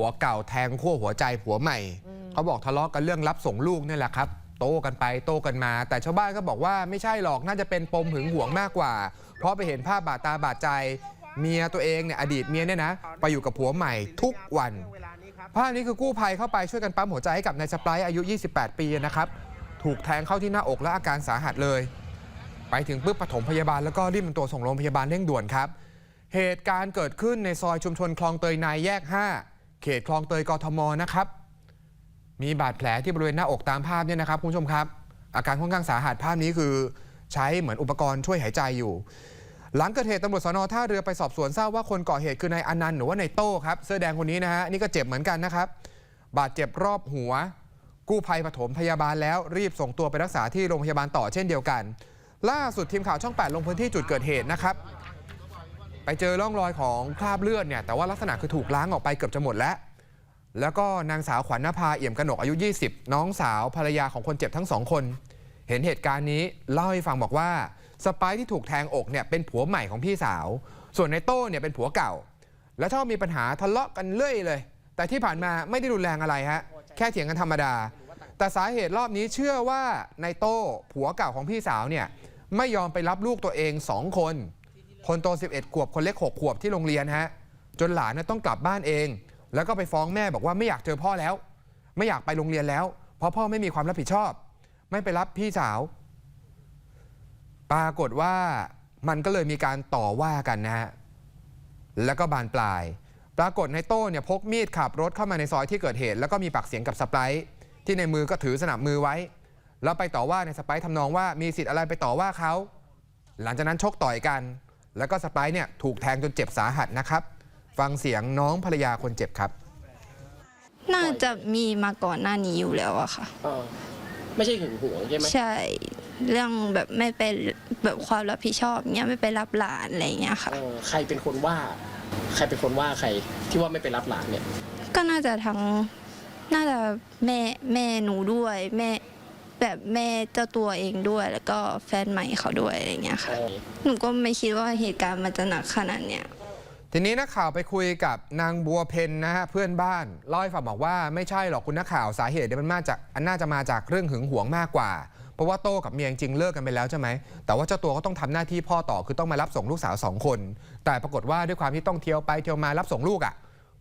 ผัวเก่าแทงขั้วหัวใจผัวใหม่ เขาบอกทะเลาะกันเรื่องรับส่งลูกนี่แหละครับ โต้กันไปโต้กันมา แต่ชาวบ้านก็บอกว่าไม่ใช่หรอกน่าจะเป็นปมหึงหวงมากกว่า เพราะไปเห็นภาพบาดตาบาดใจเมียตัวเองเนี่ยอดีตเมียเนี่ยนะไปอยู่กับผัวใหม่ทุกวันภาพนี้คือกู้ภัยเข้าไปช่วยกันปั๊มหัวใจให้กับนายสไปร์อายุ 28 ปีนะครับถูกแทงเข้าที่หน้าอกและอาการสาหัสเลย ไปถึงปุ๊บปฐมพยาบาลแล้วก็รีบนำตัวส่งโรงพยาบาลเร่งด่วนครับ เหตุการณ์เกิดขึ้นในซอยชุมชนคลองเตยในแยก 5 เขตคลองเตยกทมนะครับ มีบาดแผลที่บริเวณหน้าอกตามภาพเนี่ยนะครับคุณผู้ชมครับ อาการค่อนข้างสาหัสภาพนี้คือใช้เหมือนอุปกรณ์ช่วยหายใจอยู่ หลังเกิดเหตุตำรวจสนท่าเรือไปสอบสวนทราบว่าคนก่อเหตุคือนายอนันต์หรือว่านายโต้ครับเสื้อแดงคนนี้นะฮะนี่ก็เจ็บเหมือนกันนะครับ บาดเจ็บรอบหัว กู้ภัยปฐมพยาบาลแล้วรีบส่งตัวไปรักษาที่โรงพยาบาลต่อเช่นเดียวกัน ล่าสุดทีมข่าวช่อง 8 ลงพื้นที่จุดเกิดเหตุนะครับ เจอร่องรอยของคราบเลือดเนี่ยแต่ว่าลักษณะคือถูกล้างออกไปเกือบจะหมดแล้ว แล้วก็นางสาวขวัญนภาเอี่ยมกนกอายุ 20 น้องสาวภรรยาของคนเจ็บทั้งสองคน เห็นเหตุการณ์นี้เล่าให้ฟังบอกว่าสไปร์ที่ถูกแทงอกเนี่ยเป็นผัวใหม่ของพี่สาว ส่วนในโต้เนี่ยเป็นผัวเก่า แล้วชอบมีปัญหาทะเลาะกันเรื่อยเลย แต่ที่ผ่านมาไม่ได้รุนแรงอะไรฮะแค่เถียงกันธรรมดา แต่สาเหตุรอบนี้เชื่อว่าในโต้ผัวเก่าของพี่สาวเนี่ยไม่ยอมไปรับลูกตัวเองสองคน คนโต 11 ขวบ คนเล็ก 6 ขวบที่โรงเรียนฮะ จนหลานต้องกลับบ้านเอง แล้วก็ไปฟ้องแม่บอกว่าไม่อยากเจอพ่อแล้ว ไม่อยากไปโรงเรียนแล้ว เพราะพ่อไม่มีความรับผิดชอบ ไม่ไปรับพี่สาว ปรากฏว่ามันก็เลยมีการต่อว่ากันนะฮะ แล้วก็บานปลาย ปรากฏในโต้เนี่ยพกมีดขับรถเข้ามาในซอยที่เกิดเหตุ แล้วก็มีปากเสียงกับสไปร์ที่ในมือก็ถือสนับมือไว้ แล้วไปต่อว่าในสไปร์ทำนองว่ามีสิทธิ์อะไรไปต่อว่าเขา หลังจากนั้นชกต่อยกัน แล้วก็สไปร์เนี่ยถูกแทงจนเจ็บสาหัสนะครับ ฟังเสียงน้องภรรยาคนเจ็บครับ น่าจะมีมาก่อนหน้านี้อยู่แล้วอะค่ะ เออไม่ใช่หึงหวงใช่ไหมใช่เรื่องแบบไม่ไปแบบความรับผิดชอบเนี้ยไม่ไปรับหลานอะไรเงี้ยค่ะ เออใครเป็นคนว่า ใครเป็นคนว่าใครที่ว่าไม่ไปรับหลานเนี่ย ก็น่าจะทั้งน่าจะแม่แม่หนูด้วย แม่ แบบแม่เจ้าตัวเองด้วย แล้วก็แฟนใหม่เขาด้วยอะไรเงี้ยค่ะหนูก็ไม่คิดว่าเหตุการณ์มันจะหนักขนาดเนี้ยทีนี้นักข่าวไปคุยกับนางบัวเพนนะฮะเพื่อนบ้านเล่าให้ฟังบอกว่าไม่ใช่หรอกคุณนักข่าวสาเหตุเนี่ยมันมาจากอันน่าจะมาจากเรื่องหึงหวงมากกว่า เพราะว่าโต้กับเมียจริงๆเลิกกันไปแล้วใช่ไหมแต่ว่าเจ้าตัวก็ต้องทำหน้าที่พ่อต่อคือต้องมารับส่งลูกสาวสองคน แต่ปรากฏว่าด้วยความที่ต้องเที่ยวไปเที่ยวมารับส่งลูกอะ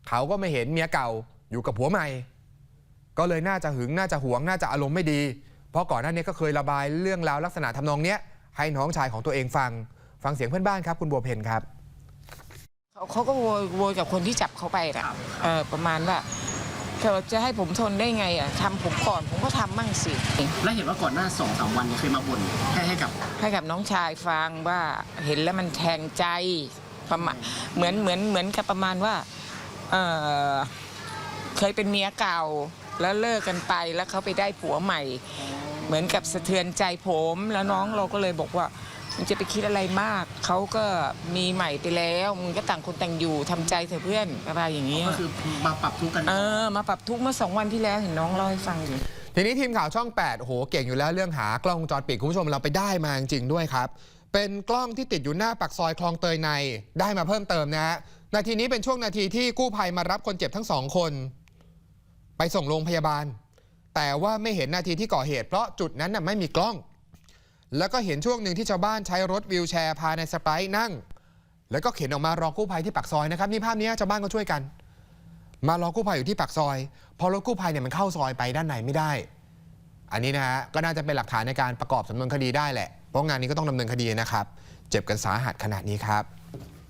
เขาก็ไม่เห็นเมียเก่าอยู่กับผัวใหม่ ก็เลยน่าจะหึงน่าจะหวงน่าจะอารมณ์ไม่ดี เพราะก่อนหน้านี้ก็เคยระบายเรื่องราวลักษณะทำนองเนี้ยให้น้องชายของตัวเองฟัง ฟังเสียงเพื่อนบ้านครับ คุณบัวเพนครับเขาเขาก็โวยโวยกับคนที่จับเขาไปนะเออประมาณว่าเขาจะให้ผมทนได้ไงอะทำผมก่อนผมก็ทำมั่งสิ และเห็นว่าก่อนหน้าสองสามวันเนี่ยเคยมาบ่นให้ให้กับให้กับน้องชายฟังว่าเห็นแล้วมันแทงใจประมาณเหมือนเหมือนเหมือนกับประมาณว่าเออเคยเป็นเมียเก่า แล้วเลิกกันไปแล้วเขาไปได้ผัวใหม่ เหมือนกับสะเทือนใจผม แล้วน้องเราก็เลยบอกว่ามึงจะไปคิดอะไรมาก เขาก็มีใหม่ไปแล้วมึงก็ต่างคนต่างอยู่ทำใจเถอะเพื่อนอะไรอย่างเงี้ยก็คือมาปรับทุกข์กัน เออ มาปรับทุกข์เมื่อสองวันที่แล้วเห็นน้องเล่าให้ฟังอยู่ ทีนี้ทีมข่าวช่อง8โอ้โห เก่งอยู่แล้วเรื่องหากล้องวงจรปิด คุณผู้ชมเราไปได้มาจริงๆด้วยครับ เป็นกล้องที่ติดอยู่หน้าปากซอยคลองเตยใน ได้มาเพิ่มเติมนะฮะ นาทีนี้เป็นช่วงนาทีที่กู้ภัยมารับคนเจ็บทั้งสองคน ไปส่งโรงพยาบาล แต่ว่าไม่เห็นนาทีที่ก่อเหตุ เพราะจุดนั้นน่ะไม่มีกล้อง แล้วก็เห็นช่วงหนึ่งที่ชาวบ้านใช้รถวิวแชร์พาในายสไปร์นั่ง แล้วก็เข็นออกมารอกู้ภัยที่ปากซอยนะครับนี่ภาพนี้ชาวบ้านก็ช่วยกัน มารอกู้ภัยอยู่ที่ปากซอย พอรถกู้ภัยเนี่ยมันเข้าซอยไปด้านในไม่ได้ อันนี้นะฮะก็น่าจะเป็นหลักฐานในการประกอบสำนวนคดีได้แหละเพราะงานนี้ก็ต้องดำเนินคดีนะครับ เจ็บกันสาหัสขนาดนี้ครับ